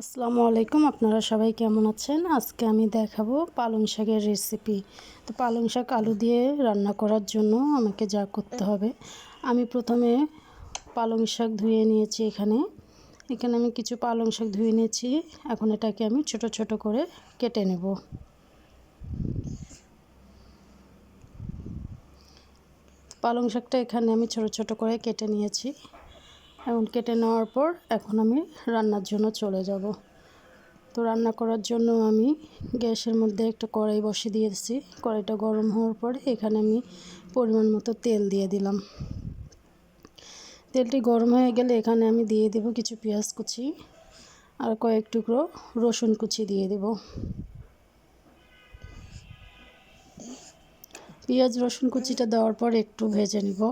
আসসালামু আলাইকুম, আপনারা সবাই কেমন আছেন? আজকে আমি দেখাবো পালং শাকের রেসিপি তো পালং শাক আলু দিয়ে রান্না করার জন্য আমাকে যা করতে হবে। আমি প্রথমে পালং শাক ধুয়ে নিয়েছি এখানে। এখানে আমি কিছু পালং শাক ধুয়ে নিয়েছি। এখন এটাকে আমি ছোট ছোট করে কেটে নেব। পালং শাকটা এখানে আমি ছোট ছোট করে কেটে নিয়েছি। এখন কেটে নেওয়ার পর এখন আমি রান্নার জন্য চলে যাব। তো রান্না করার জন্য আমি গ্যাসের মধ্যে একটা কড়াই বসে দিয়েছি। কড়াইটা গরম হওয়ার পরে এখানে আমি পরিমাণ মতো তেল দিয়ে দিলাম। তেলটি গরম হয়ে গেলে এখানে আমি দিয়ে দেব কিছু পেঁয়াজ কুচি আর কয়েক টুকরো রসুন কুচি দিয়ে দেব। পেঁয়াজ রসুন কুচিটা দেওয়ার পর একটু ভেজে নিব।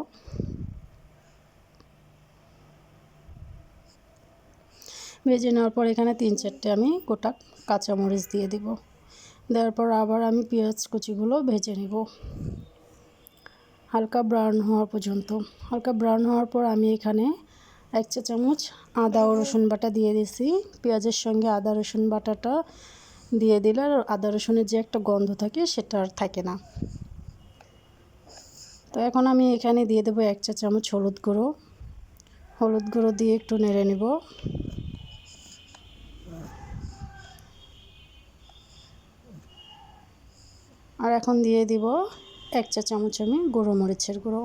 ভেজে নেওয়ার পর এখানে তিন চারটে আমি গোটা কাঁচামরিচ দিয়ে দিব। দেওয়ার পর আবার আমি পেঁয়াজ কুচিগুলো ভেজে নিব। হালকা ব্রাউন হওয়া পর্যন্ত। হালকা ব্রাউন হওয়ার পর আমি এখানে এক চা চামচ আদা ও রসুন বাটা দিয়ে দিছি পেঁয়াজের সঙ্গে আদা রসুন বাটাটা দিয়ে দিলে আর আদা রসুনের যে একটা গন্ধ থাকে সেটা আর থাকে না। তো এখন আমি এখানে দিয়ে দেবো এক চা চামচ হলুদ গুঁড়ো। হলুদ গুঁড়ো দিয়ে একটু নেড়ে নেব। আর এখন দিয়ে দিব এক চা চামচ আমি গুঁড়ো মরিচের গুঁড়ো।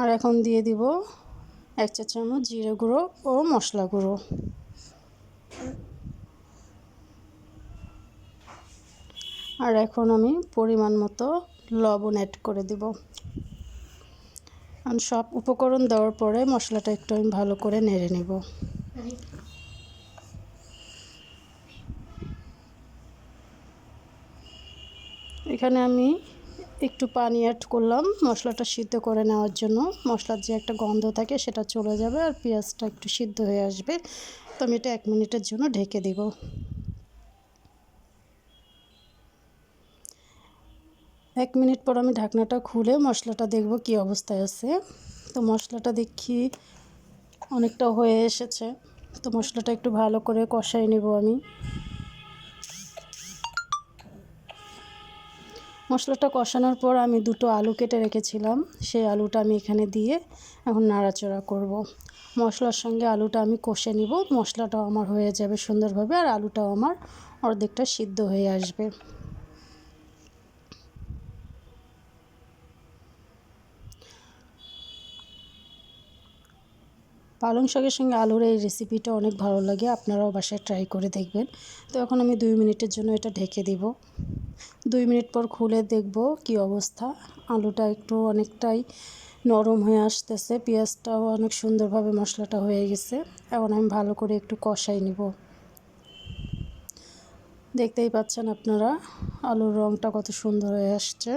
আর এখন দিয়ে দিব এক চা চামচ জিরে গুঁড়ো ও মশলা গুঁড়ো। আর এখন আমি পরিমাণ মতো লবণ অ্যাড করে দিব। আর সব উপকরণ দেওয়ার পরে মশলাটা একটু আমি ভালো করে নেড়ে নেব। এখানে আমি একটু পানি অ্যাড করলাম, মশলাটা সিদ্ধ করে নেওয়ার জন্য। মশলার যে একটা গন্ধ থাকে সেটা চলে যাবে আর পেঁয়াজটা একটু সিদ্ধ হয়ে আসবে। তো আমি এটা এক মিনিটের জন্য ঢেকে দেব। এক মিনিট পর আমি ঢাকনাটা খুলে মশলাটা দেখব কি অবস্থায় আছে। তো মশলাটা দেখি অনেকটা হয়ে এসেছে। তো মশলাটা একটু ভালো করে কষাই নেব আমি। মশলাটা কষানোর পর আমি দুটো আলু কেটে রেখেছিলাম। সেই আলুটা আমি এখানে দিয়ে এখন নাড়াচড়া করব। মশলার সঙ্গে আলুটা আমি কষে নিব। মশলাটাও আমার হয়ে যাবে সুন্দরভাবে আর আলুটাও আমার অর্ধেকটা সিদ্ধ হয়ে আসবে। পালং শাকের সঙ্গে আলুর এই রেসিপিটা অনেক ভালো লাগে, আপনারাও বাসায় ট্রাই করে দেখবেন। তো এখন আমি দুই মিনিটের জন্য এটা ঢেকে দিব। দুই মিনিট পর খুলে দেখব কি অবস্থা। আলুটা একটু অনেকটাই নরম হয়ে আসতেছে, পেঁয়াজটাও অনেক সুন্দরভাবে মশলাটা হয়ে গেছে। এখন আমি ভালো করে একটু কষাই নিব। দেখতেই পাচ্ছেন আপনারা, আলুর রঙটা কত সুন্দর হয়ে আসছে।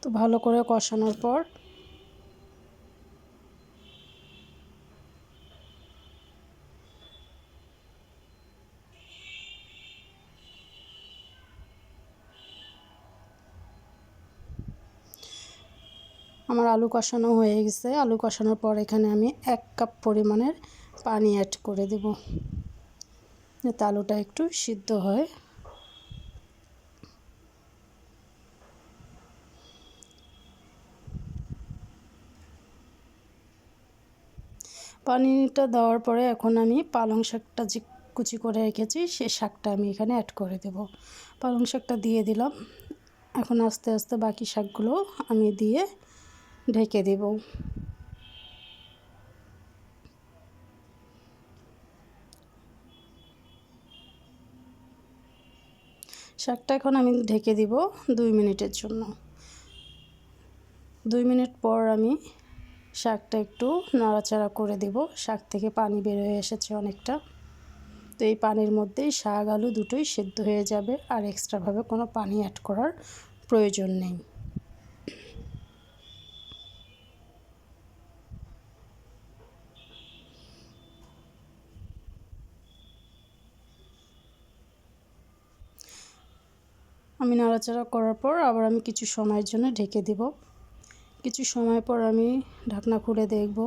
তো ভালো করে কষানোর পর আমার আলু কষানো হয়ে গেছে। আলু কষানোর পর এখানে আমি এক কাপ পরিমাণের পানি অ্যাড করে দেব। যাতে আলুটা একটু সিদ্ধ হয়। পানিটা দেওয়ার পরে এখন আমি পালং শাকটা যে কুচি করে রেখেছি, সে শাকটা আমি এখানে অ্যাড করে দেব। পালং শাকটা দিয়ে দিলাম। এখন আস্তে আস্তে বাকি শাকগুলো আমি দিয়ে ঢেকে দেব। শাকটা এখন আমি ঢেকে দিব দুই মিনিটের জন্য। দুই মিনিট পর আমি শাকটা একটু নাড়াচাড়া করে দেব। শাক থেকে পানি বের হয়ে এসেছে অনেকটা। তো এই পানির মধ্যেই শাক, আলু দুটোই সেদ্ধ হয়ে যাবে। আর এক্সট্রাভাবে কোনো পানি অ্যাড করার প্রয়োজন নেই। আমি নাড়াচাড়া করার পর আবার আমি কিছু সময়ের জন্য ঢেকে দিব। কিছু সময় পর আমি ঢাকনা খুলে দেখব।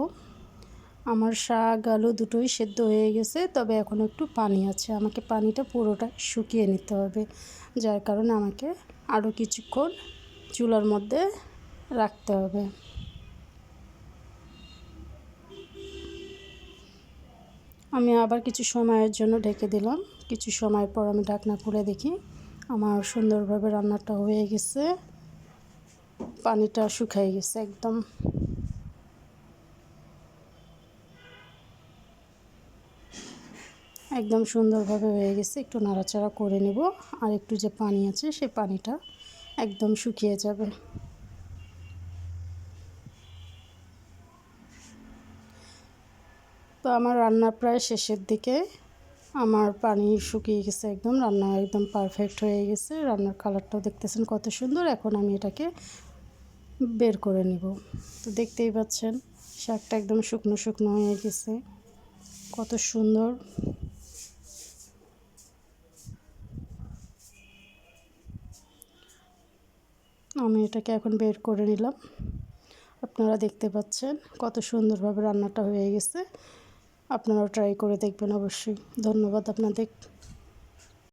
আমার শাক, আলু দুটোই সেদ্ধ হয়ে গেছে, তবে এখন একটু পানি আছে। আমাকে পানিটা পুরোটা শুকিয়ে নিতে হবে। যার কারণে আমাকে আরও কিছুক্ষণ চুলার মধ্যে রাখতে হবে। আমি আবার কিছু সময়ের জন্য ঢেকে দিলাম। কিছু সময় পর আমি ঢাকনা খুলে দেখি। আমার সুন্দরভাবে রান্নাটা হয়ে গেছে। পানিটা শুকাই গেছে একদম। একদম সুন্দরভাবে হয়ে গেছে, একটু নাড়াচাড়া করে নেব। আর একটু যে পানি আছে সেই পানিটা একদম শুকিয়ে যাবে। তো আমার রান্না প্রায় শেষের দিকে। আমার পানি শুকিয়ে গেছে একদম, রান্না একদম পারফেক্ট হয়ে গেছে। রান্নার কালারটাও দেখতেছেন কত সুন্দর। এখন আমি এটাকে বের করে নিব। তো দেখতেই পাচ্ছেন, শাকটা একদম শুকনো শুকনো হয়ে গেছে। কত সুন্দর। আমি এটাকে এখন বের করে নিলাম। আপনারা দেখতে পাচ্ছেন কত সুন্দরভাবে রান্নাটা হয়ে গেছে। আপনারাও ট্রাই করে দেখবেন অবশ্যই। ধন্যবাদ আপনাদের।